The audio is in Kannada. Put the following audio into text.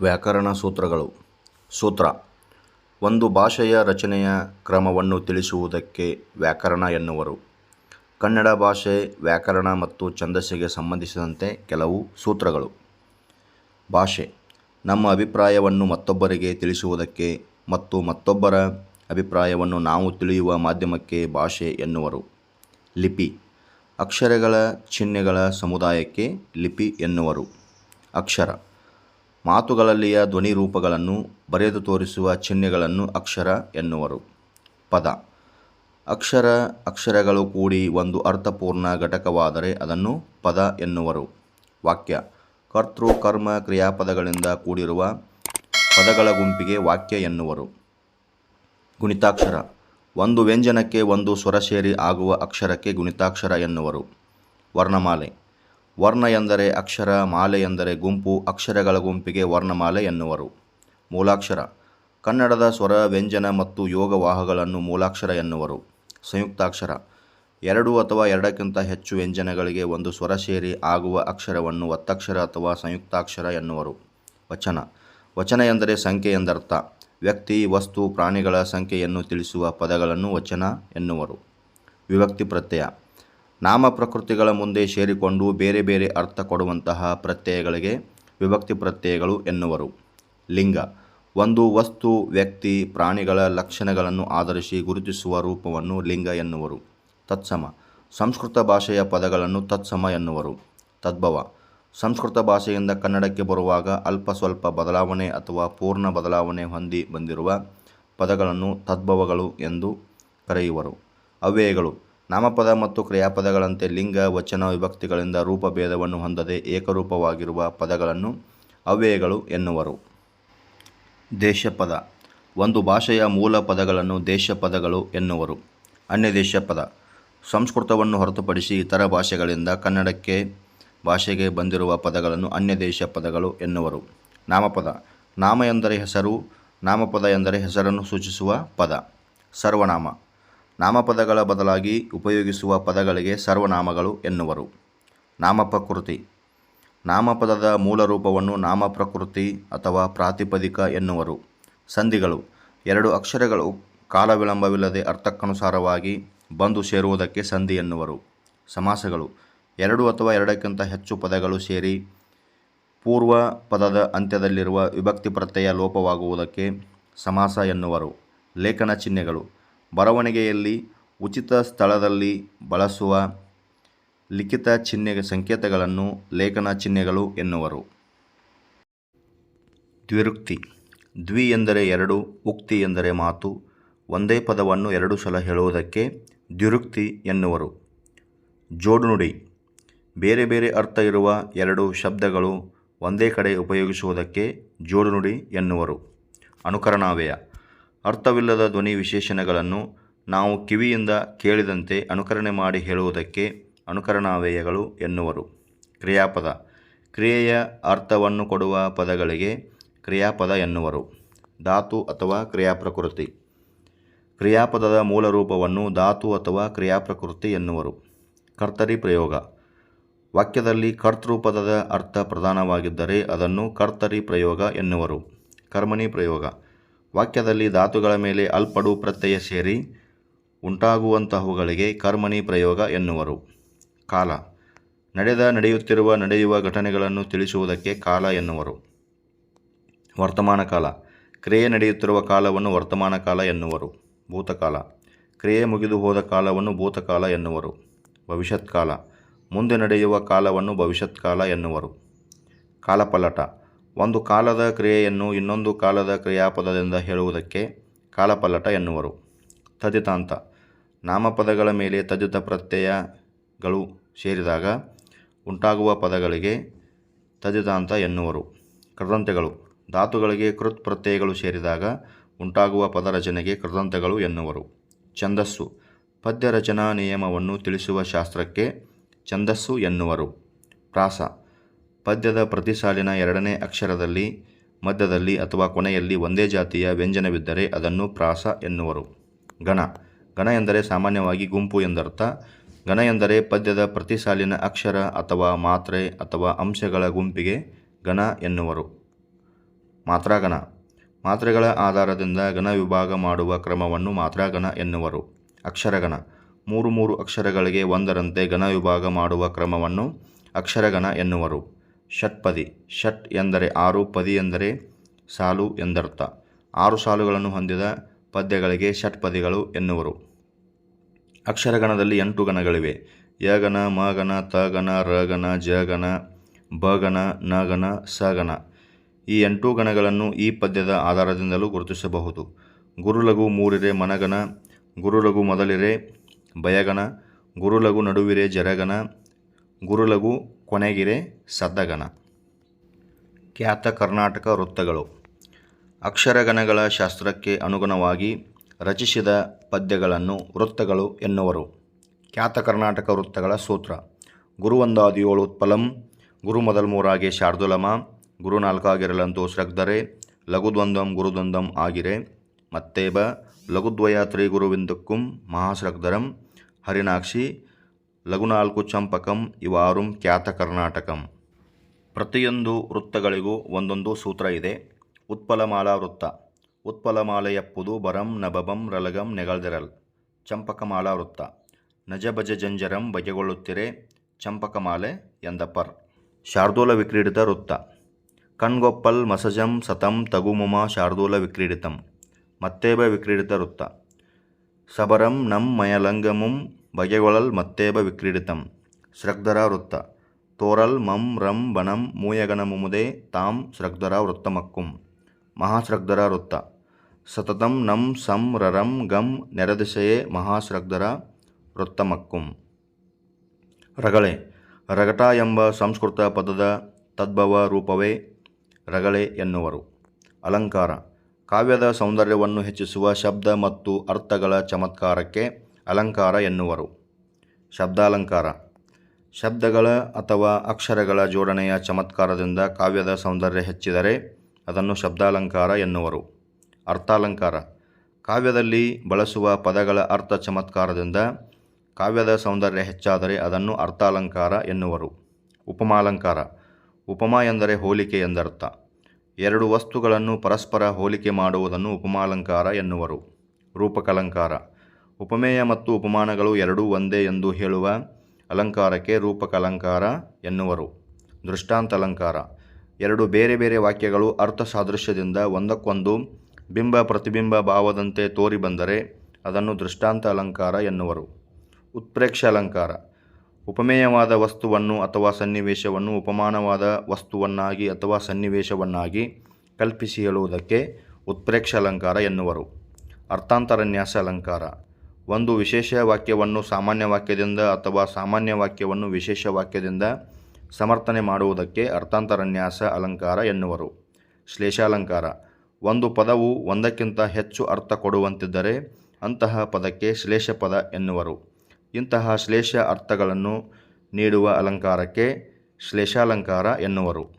ವ್ಯಾಕರಣ ಸೂತ್ರಗಳು. ಸೂತ್ರ. ಒಂದು ಭಾಷೆಯ ರಚನೆಯ ಕ್ರಮವನ್ನು ತಿಳಿಸುವುದಕ್ಕೆ ವ್ಯಾಕರಣ ಎನ್ನುವರು. ಕನ್ನಡ ಭಾಷೆ ವ್ಯಾಕರಣ ಮತ್ತು ಛಂದಸ್ಸಿಗೆ ಸಂಬಂಧಿಸಿದಂತೆ ಕೆಲವು ಸೂತ್ರಗಳು. ಭಾಷೆ. ನಮ್ಮ ಅಭಿಪ್ರಾಯವನ್ನು ಮತ್ತೊಬ್ಬರಿಗೆ ತಿಳಿಸುವುದಕ್ಕೆ ಮತ್ತು ಮತ್ತೊಬ್ಬರ ಅಭಿಪ್ರಾಯವನ್ನು ನಾವು ತಿಳಿಯುವ ಮಾಧ್ಯಮಕ್ಕೆ ಭಾಷೆ ಎನ್ನುವರು. ಲಿಪಿ. ಅಕ್ಷರಗಳ ಚಿಹ್ನೆಗಳ ಸಮುದಾಯಕ್ಕೆ ಲಿಪಿ ಎನ್ನುವರು. ಅಕ್ಷರ. ಮಾತುಗಳಲ್ಲಿಯ ಧ್ವನಿ ರೂಪಗಳನ್ನು ಬರೆದು ತೋರಿಸುವ ಚಿಹ್ನೆಗಳನ್ನು ಅಕ್ಷರ ಎನ್ನುವರು. ಪದ. ಅಕ್ಷರ, ಅಕ್ಷರಗಳು ಕೂಡಿ ಒಂದು ಅರ್ಥಪೂರ್ಣ ಘಟಕವಾದರೆ ಅದನ್ನು ಪದ ಎನ್ನುವರು. ವಾಕ್ಯ. ಕರ್ತೃ, ಕರ್ಮ, ಕ್ರಿಯಾಪದಗಳಿಂದ ಕೂಡಿರುವ ಪದಗಳ ಗುಂಪಿಗೆ ವಾಕ್ಯ ಎನ್ನುವರು. ಗುಣಿತಾಕ್ಷರ. ಒಂದು ವ್ಯಂಜನಕ್ಕೆ ಒಂದು ಸ್ವರ ಸೇರಿ ಆಗುವ ಅಕ್ಷರಕ್ಕೆ ಗುಣಿತಾಕ್ಷರ ಎನ್ನುವರು. ವರ್ಣಮಾಲೆ. ವರ್ಣ ಎಂದರೆ ಅಕ್ಷರ, ಮಾಲೆ ಎಂದರೆ ಗುಂಪು, ಅಕ್ಷರಗಳ ಗುಂಪಿಗೆ ವರ್ಣಮಾಲೆ ಎನ್ನುವರು. ಮೂಲಾಕ್ಷರ. ಕನ್ನಡದ ಸ್ವರ, ವ್ಯಂಜನ ಮತ್ತು ಯೋಗವಾಹಗಳನ್ನು ಮೂಲಾಕ್ಷರ ಎನ್ನುವರು. ಸಂಯುಕ್ತಾಕ್ಷರ. ಎರಡು ಅಥವಾ ಎರಡಕ್ಕಿಂತ ಹೆಚ್ಚು ವ್ಯಂಜನಗಳಿಗೆ ಒಂದು ಸ್ವರ ಸೇರಿ ಆಗುವ ಅಕ್ಷರವನ್ನು ಒತ್ತಕ್ಷರ ಅಥವಾ ಸಂಯುಕ್ತಾಕ್ಷರ ಎನ್ನುವರು. ವಚನ. ವಚನ ಎಂದರೆ ಸಂಖ್ಯೆ ಎಂದರ್ಥ. ವ್ಯಕ್ತಿ, ವಸ್ತು, ಪ್ರಾಣಿಗಳ ಸಂಖ್ಯೆಯನ್ನು ತಿಳಿಸುವ ಪದಗಳನ್ನು ವಚನ ಎನ್ನುವರು. ವಿಭಕ್ತಿ ಪ್ರತ್ಯಯ. ನಾಮ ಪ್ರಕೃತಿಗಳ ಮುಂದೆ ಸೇರಿಕೊಂಡು ಬೇರೆ ಬೇರೆ ಅರ್ಥ ಕೊಡುವಂತಹ ಪ್ರತ್ಯಯಗಳಿಗೆ ವಿಭಕ್ತಿ ಪ್ರತ್ಯಯಗಳು ಎನ್ನುವರು. ಲಿಂಗ. ಒಂದು ವಸ್ತು, ವ್ಯಕ್ತಿ, ಪ್ರಾಣಿಗಳ ಲಕ್ಷಣಗಳನ್ನು ಆಧರಿಸಿ ಗುರುತಿಸುವ ರೂಪವನ್ನು ಲಿಂಗ ಎನ್ನುವರು. ತತ್ಸಮ. ಸಂಸ್ಕೃತ ಭಾಷೆಯ ಪದಗಳನ್ನು ತತ್ಸಮ ಎನ್ನುವರು. ತದ್ಭವ. ಸಂಸ್ಕೃತ ಭಾಷೆಯಿಂದ ಕನ್ನಡಕ್ಕೆ ಬರುವಾಗ ಅಲ್ಪ ಸ್ವಲ್ಪ ಬದಲಾವಣೆ ಅಥವಾ ಪೂರ್ಣ ಬದಲಾವಣೆ ಹೊಂದಿ ಬಂದಿರುವ ಪದಗಳನ್ನು ತದ್ಭವಗಳು ಎಂದು ಕರೆಯುವರು. ಅವ್ಯಯಗಳು. ನಾಮಪದ ಮತ್ತು ಕ್ರಿಯಾಪದಗಳಂತೆ ಲಿಂಗ, ವಚನ, ವಿಭಕ್ತಿಗಳಿಂದ ರೂಪಭೇದವನ್ನು ಹೊಂದದೆ ಏಕರೂಪವಾಗಿರುವ ಪದಗಳನ್ನು ಅವ್ಯಯಗಳು ಎನ್ನುವರು. ದೇಶಪದ. ಒಂದು ಭಾಷೆಯ ಮೂಲ ಪದಗಳನ್ನು ದೇಶಪದಗಳು ಎನ್ನುವರು. ಅನ್ಯದೇಶ ಪದ ಸಂಸ್ಕೃತವನ್ನು ಹೊರತುಪಡಿಸಿ ಇತರ ಭಾಷೆಗಳಿಂದ ಕನ್ನಡಕ್ಕೆ ಭಾಷೆಗೆ ಬಂದಿರುವ ಪದಗಳನ್ನು ಅನ್ಯದೇಶ ಪದಗಳು ಎನ್ನುವರು. ನಾಮಪದ. ನಾಮ ಎಂದರೆ ಹೆಸರು, ನಾಮಪದ ಎಂದರೆ ಹೆಸರನ್ನು ಸೂಚಿಸುವ ಪದ. ಸರ್ವನಾಮ. ನಾಮಪದಗಳ ಬದಲಾಗಿ ಉಪಯೋಗಿಸುವ ಪದಗಳಿಗೆ ಸರ್ವನಾಮಗಳು ಎನ್ನುವರು. ನಾಮಪ್ರಕೃತಿ. ನಾಮಪದದ ಮೂಲ ರೂಪವನ್ನು ನಾಮಪ್ರಕೃತಿ ಅಥವಾ ಪ್ರಾತಿಪದಿಕ ಎನ್ನುವರು. ಸಂಧಿಗಳು. ಎರಡು ಅಕ್ಷರಗಳು ಕಾಲ ವಿಳಂಬವಿಲ್ಲದೆ ಅರ್ಥಕ್ಕನುಸಾರವಾಗಿ ಬಂದು ಸೇರುವುದಕ್ಕೆ ಸಂಧಿ ಎನ್ನುವರು. ಸಮಾಸಗಳು. ಎರಡು ಅಥವಾ ಎರಡಕ್ಕಿಂತ ಹೆಚ್ಚು ಪದಗಳು ಸೇರಿ ಪೂರ್ವ ಪದದ ಅಂತ್ಯದಲ್ಲಿರುವ ವಿಭಕ್ತಿ ಪ್ರತ್ಯಯ ಲೋಪವಾಗುವುದಕ್ಕೆ ಸಮಾಸ ಎನ್ನುವರು. ಲೇಖನ ಚಿಹ್ನೆಗಳು. ಬರವಣಿಗೆಯಲ್ಲಿ ಉಚಿತ ಸ್ಥಳದಲ್ಲಿ ಬಳಸುವ ಲಿಖಿತ ಚಿಹ್ನೆ ಸಂಕೇತಗಳನ್ನು ಲೇಖನ ಚಿಹ್ನೆಗಳು ಎನ್ನುವರು. ದ್ವಿರುಕ್ತಿ. ದ್ವಿ ಎಂದರೆ ಎರಡು, ಉಕ್ತಿ ಎಂದರೆ ಮಾತು. ಒಂದೇ ಪದವನ್ನು ಎರಡು ಸಲ ಹೇಳುವುದಕ್ಕೆ ದ್ವಿರುಕ್ತಿ ಎನ್ನುವರು. ಜೋಡುನುಡಿ. ಬೇರೆ ಬೇರೆ ಅರ್ಥ ಇರುವ ಎರಡು ಶಬ್ದಗಳು ಒಂದೇ ಕಡೆ ಉಪಯೋಗಿಸುವುದಕ್ಕೆ ಜೋಡುನುಡಿ ಎನ್ನುವರು. ಅನುಕರಣಾವ್ಯಯ ಅರ್ಥವಿಲ್ಲದ ಧ್ವನಿ ವಿಶೇಷಣಗಳನ್ನು ನಾವು ಕಿವಿಯಿಂದ ಕೇಳಿದಂತೆ ಅನುಕರಣೆ ಮಾಡಿ ಹೇಳುವುದಕ್ಕೆ ಅನುಕರಣಾವ್ಯಯಗಳು ಎನ್ನುವರು. ಕ್ರಿಯಾಪದ. ಕ್ರಿಯೆಯ ಅರ್ಥವನ್ನು ಕೊಡುವ ಪದಗಳಿಗೆ ಕ್ರಿಯಾಪದ ಎನ್ನುವರು. ಧಾತು ಅಥವಾ ಕ್ರಿಯಾಪ್ರಕೃತಿ. ಕ್ರಿಯಾಪದದ ಮೂಲ ರೂಪವನ್ನು ಧಾತು ಅಥವಾ ಕ್ರಿಯಾಪ್ರಕೃತಿ ಎನ್ನುವರು. ಕರ್ತರಿ ಪ್ರಯೋಗ. ವಾಕ್ಯದಲ್ಲಿ ಕರ್ತೃಪದದ ಅರ್ಥ ಪ್ರಧಾನವಾಗಿದ್ದರೆ ಅದನ್ನು ಕರ್ತರಿ ಪ್ರಯೋಗ ಎನ್ನುವರು. ಕರ್ಮಣಿ ಪ್ರಯೋಗ. ವಾಕ್ಯದಲ್ಲಿ ಧಾತುಗಳ ಮೇಲೆ ಅಲ್ಪಡು ಪ್ರತ್ಯಯ ಸೇರಿ ಉಂಟಾಗುವಂತಹವುಗಳಿಗೆ ಕರ್ಮಣಿ ಪ್ರಯೋಗ ಎನ್ನುವರು. ಕಾಲ. ನಡೆದ ನಡೆಯುತ್ತಿರುವ ನಡೆಯುವ ಘಟನೆಗಳನ್ನು ತಿಳಿಸುವುದಕ್ಕೆ ಕಾಲ ಎನ್ನುವರು. ವರ್ತಮಾನ ಕಾಲ. ಕ್ರಿಯೆ ನಡೆಯುತ್ತಿರುವ ಕಾಲವನ್ನು ವರ್ತಮಾನ ಕಾಲ ಎನ್ನುವರು. ಭೂತಕಾಲ. ಕ್ರಿಯೆ ಮುಗಿದು ಹೋದ ಕಾಲವನ್ನು ಭೂತಕಾಲ ಎನ್ನುವರು. ಭವಿಷ್ಯತ್ ಕಾಲ ಮುಂದೆ ನಡೆಯುವ ಕಾಲವನ್ನು ಭವಿಷ್ಯತ್ ಕಾಲ ಎನ್ನುವರು. ಕಾಲಪಲ್ಲಟ. ಒಂದು ಕಾಲದ ಕ್ರಿಯೆಯನ್ನು ಇನ್ನೊಂದು ಕಾಲದ ಕ್ರಿಯಾಪದದಿಂದ ಹೇಳುವುದಕ್ಕೆ ಕಾಲಪಲ್ಲಟ ಎನ್ನುವರು. ತದಿತಾಂತ ನಾಮಪದಗಳ ಮೇಲೆ ತದಿತ ಪ್ರತ್ಯಯಗಳು ಸೇರಿದಾಗ ಉಂಟಾಗುವ ಪದಗಳಿಗೆ ತದಿತಾಂತ ಎನ್ನುವರು. ಕೃದಂತೆಗಳು ಧಾತುಗಳಿಗೆ ಕೃತ್ ಪ್ರತ್ಯಯಗಳು ಸೇರಿದಾಗ ಉಂಟಾಗುವ ಪದರಚನೆಗೆ ಕೃದಂತಗಳು ಎನ್ನುವರು. ಛಂದಸ್ಸು. ಪದ್ಯ ರಚನಾ ನಿಯಮವನ್ನು ತಿಳಿಸುವ ಶಾಸ್ತ್ರಕ್ಕೆ ಛಂದಸ್ಸು ಎನ್ನುವರು. ಪ್ರಾಸ. ಪದ್ಯದ ಪ್ರತಿ ಸಾಲಿನ ಎರಡನೇ ಅಕ್ಷರದಲ್ಲಿ, ಮಧ್ಯದಲ್ಲಿ ಅಥವಾ ಕೊನೆಯಲ್ಲಿ ಒಂದೇ ಜಾತಿಯ ವ್ಯಂಜನವಿದ್ದರೆ ಅದನ್ನು ಪ್ರಾಸ ಎನ್ನುವರು. ಗಣ ಗಣ ಎಂದರೆ ಸಾಮಾನ್ಯವಾಗಿ ಗುಂಪು ಎಂದರ್ಥ. ಗಣ ಎಂದರೆ ಪದ್ಯದ ಪ್ರತಿ ಸಾಲಿನ ಅಕ್ಷರ ಅಥವಾ ಮಾತ್ರೆ ಅಥವಾ ಅಂಶಗಳ ಗುಂಪಿಗೆ ಗಣ ಎನ್ನುವರು. ಮಾತ್ರಾಗಣ ಮಾತ್ರೆಗಳ ಆಧಾರದಿಂದ ಗಣ ವಿಭಾಗ ಮಾಡುವ ಕ್ರಮವನ್ನು ಮಾತ್ರಾಗಣ ಎನ್ನುವರು. ಅಕ್ಷರಗಣ ಮೂರು ಮೂರು ಅಕ್ಷರಗಳಿಗೆ ಒಂದರಂತೆ ಗಣ ವಿಭಾಗ ಮಾಡುವ ಕ್ರಮವನ್ನು ಅಕ್ಷರಗಣ ಎನ್ನುವರು. ಷಟ್ಪದಿ ಷಟ್ ಎಂದರೆ ಆರು, ಪದಿ ಎಂದರೆ ಸಾಲು ಎಂದರ್ಥ. ಆರು ಸಾಲುಗಳನ್ನು ಹೊಂದಿದ ಪದ್ಯಗಳಿಗೆ ಷಟ್ಪದಿಗಳು ಎನ್ನುವರು. ಅಕ್ಷರಗಣದಲ್ಲಿ ಎಂಟು ಗಣಗಳಿವೆ. ಯಗನ ಮಗನ ತಗನ ರಗನ ಜಗನ ಬಗನ ನಗನ ಸಗನ ಈ ಎಂಟು ಗಣಗಳನ್ನು ಈ ಪದ್ಯದ ಆಧಾರದಿಂದಲೂ ಗುರುತಿಸಬಹುದು. ಗುರುಲಘು ಮೂರಿರೆ ಮನಗನ ಗುರುಲಘು ಮೊದಲಿರೆ ಭಯಗನ ಗುರುಲಘು ನಡುವಿರೆ ಜರಗನ ಗುರುಲಘು ಕೊನೆಗಿರೆ ಸದ್ದಗನ. ಖ್ಯಾತ ಕರ್ನಾಟಕ ವೃತ್ತಗಳು. ಅಕ್ಷರಗಣಗಳ ಶಾಸ್ತ್ರಕ್ಕೆ ಅನುಗುಣವಾಗಿ ರಚಿಸಿದ ಪದ್ಯಗಳನ್ನು ವೃತ್ತಗಳು ಎನ್ನುವರು. ಖ್ಯಾತ ಕರ್ನಾಟಕ ವೃತ್ತಗಳ ಸೂತ್ರ. ಗುರುವೊಂದಾದಿಯೋಳು ಉತ್ಪಲಂ ಗುರು ಮೊದಲ್ ಮೂರಾಗೆ ಶಾರ್ದುಲಮ ಗುರು ನಾಲ್ಕಾಗಿರಲಂತೂ ಶ್ರಗ್ಧರೆ ಲಘುದ್ವಂದ್ವಂ ಗುರುದ್ವಂದ್ವಂ ಆಗಿರೆ, ಮತ್ತೇಬ ಲಘುದ್ವಯ ತ್ರಿಗುರುವಿಂದಕ್ಕುಂ ಮಹಾಶ್ರಗ್ಧರಂ ಹರಿನಾಕ್ಷಿ ಲಘುನಾಲ್ಕು ಚಂಪಕಂ ಇವಾರುಂ ಖ್ಯಾತ ಕರ್ನಾಟಕಂ. ಪ್ರತಿಯೊಂದು ವೃತ್ತಗಳಿಗೂ ಒಂದೊಂದು ಸೂತ್ರ ಇದೆ. ಉತ್ಪಲಮಾಲಾ ವೃತ್ತ. ಉತ್ಪಲಮಾಲೆಯಪ್ಪುದು ಬರಂ, ನಬಬಂ, ರಲಗಂ, ನೆಗಳ್ದಿರಲ್. ಚಂಪಕಮಾಲಾ ವೃತ್ತ. ನಜಬಜ ಜಂಜರಂ ಬಗೆಗೊಳ್ಳುತ್ತಿರೆ ಚಂಪಕಮಾಲೆ ಎಂದಪರ್ ಶಾರ್ದೂಲ ವಿಕ್ರೀಡಿತ ವೃತ್ತ. ಕಣ್ಗೊಪ್ಪಲ್, ಮಸಜಂ, ಸತಂ, ತಗುಮುಮ, ಶಾರ್ದೂಲ ವಿಕ್ರೀಡಿತಂ. ಮತ್ತೇಬ ವಿಕ್ರೀಡಿತ ವೃತ್ತ. ಸಬರಂ, ನಂ, ಮಯಲಂಗಮುಂ ಬಗೆಗೊಳಲ್ ಮತ್ತೇಬ ವಿಕ್ರೀಡಿತಂ. ಶ್ರಗ್ಧರ ವೃತ್ತ. ತೋರಲ್ ಮಂ ರಂ ಬಣಂ ಮೂಯಗಣ ಮುಮುದೆ ತಾಂ ಶ್ರಗ್ಧರ ವೃತ್ತಮಕ್ಕುಂ. ಮಹಾಶ್ರಗ್ಧರ ವೃತ್ತ. ಸತತಂ ನಂ ಸಂ ರರಂ ಗಂ ನೆರದಿಶೆಯೇ ಮಹಾಶ್ರಗ್ಧರ ವೃತ್ತಮಕ್ಕುಂ. ರಗಳೆ. ರಗಟ ಎಂಬ ಸಂಸ್ಕೃತ ಪದದ ತದ್ಭವ ರೂಪವೇ ರಗಳೆ ಎನ್ನುವರು. ಅಲಂಕಾರ. ಕಾವ್ಯದ ಸೌಂದರ್ಯವನ್ನು ಹೆಚ್ಚಿಸುವ ಶಬ್ದ ಮತ್ತು ಅರ್ಥಗಳ ಚಮತ್ಕಾರಕ್ಕೆ ಅಲಂಕಾರ ಎನ್ನುವರು. ಶಬ್ದಾಲಂಕಾರ. ಶಬ್ದಗಳ ಅಥವಾ ಅಕ್ಷರಗಳ ಜೋಡಣೆಯ ಚಮತ್ಕಾರದಿಂದ ಕಾವ್ಯದ ಸೌಂದರ್ಯ ಹೆಚ್ಚಿದರೆ ಅದನ್ನು ಶಬ್ದಾಲಂಕಾರ ಎನ್ನುವರು. ಅರ್ಥಾಲಂಕಾರ. ಕಾವ್ಯದಲ್ಲಿ ಬಳಸುವ ಪದಗಳ ಅರ್ಥ ಚಮತ್ಕಾರದಿಂದ ಕಾವ್ಯದ ಸೌಂದರ್ಯ ಹೆಚ್ಚಾದರೆ ಅದನ್ನು ಅರ್ಥಾಲಂಕಾರ ಎನ್ನುವರು. ಉಪಮಾಲಂಕಾರ. ಉಪಮಾ ಎಂದರೆ ಹೋಲಿಕೆ ಎಂದರ್ಥ. ಎರಡು ವಸ್ತುಗಳನ್ನು ಪರಸ್ಪರ ಹೋಲಿಕೆ ಮಾಡುವುದನ್ನು ಉಪಮಾಲಂಕಾರ ಎನ್ನುವರು. ರೂಪಕಲಂಕಾರ. ಉಪಮೇಯ ಮತ್ತು ಉಪಮಾನಗಳು ಎರಡೂ ಒಂದೇ ಎಂದು ಹೇಳುವ ಅಲಂಕಾರಕ್ಕೆ ರೂಪಕ ಅಲಂಕಾರ ಎನ್ನುವರು. ದೃಷ್ಟಾಂತ ಅಲಂಕಾರ. ಎರಡು ಬೇರೆ ಬೇರೆ ವಾಕ್ಯಗಳು ಅರ್ಥ ಸಾದೃಶ್ಯದಿಂದ ಒಂದಕ್ಕೊಂದು ಬಿಂಬ ಪ್ರತಿಬಿಂಬ ಭಾವದಂತೆ ತೋರಿ ಬಂದರೆ ಅದನ್ನು ದೃಷ್ಟಾಂತ ಅಲಂಕಾರ ಎನ್ನುವರು. ಉತ್ಪ್ರೇಕ್ಷ ಅಲಂಕಾರ. ಉಪಮೇಯವಾದ ವಸ್ತುವನ್ನು ಅಥವಾ ಸನ್ನಿವೇಶವನ್ನು ಉಪಮಾನವಾದ ವಸ್ತುವನ್ನಾಗಿ ಅಥವಾ ಸನ್ನಿವೇಶವನ್ನಾಗಿ ಕಲ್ಪಿಸಿ ಹೇಳುವುದಕ್ಕೆ ಉತ್ಪ್ರೇಕ್ಷ ಅಲಂಕಾರ ಎನ್ನುವರು. ಅರ್ಥಾಂತರನ್ಯಾಸ ಅಲಂಕಾರ. ಒಂದು ವಿಶೇಷ ವಾಕ್ಯವನ್ನು ಸಾಮಾನ್ಯ ವಾಕ್ಯದಿಂದ ಅಥವಾ ಸಾಮಾನ್ಯ ವಾಕ್ಯವನ್ನು ವಿಶೇಷ ವಾಕ್ಯದಿಂದ ಸಮರ್ಥನೆ ಮಾಡುವುದಕ್ಕೆ ಅರ್ಥಾಂತರನ್ಯಾಸ, ಅಲಂಕಾರ ಎನ್ನುವರು. ಶ್ಲೇಷಾಲಂಕಾರ. ಒಂದು ಪದವು ಒಂದಕ್ಕಿಂತ ಹೆಚ್ಚು ಅರ್ಥ ಕೊಡುವಂತಿದ್ದರೆ ಅಂತಹ ಪದಕ್ಕೆ ಶ್ಲೇಷ ಪದ ಎನ್ನುವರು. ಇಂತಹ ಶ್ಲೇಷ ಅರ್ಥಗಳನ್ನು ನೀಡುವ ಅಲಂಕಾರಕ್ಕೆ ಶ್ಲೇಷಾಲಂಕಾರ ಎನ್ನುವರು.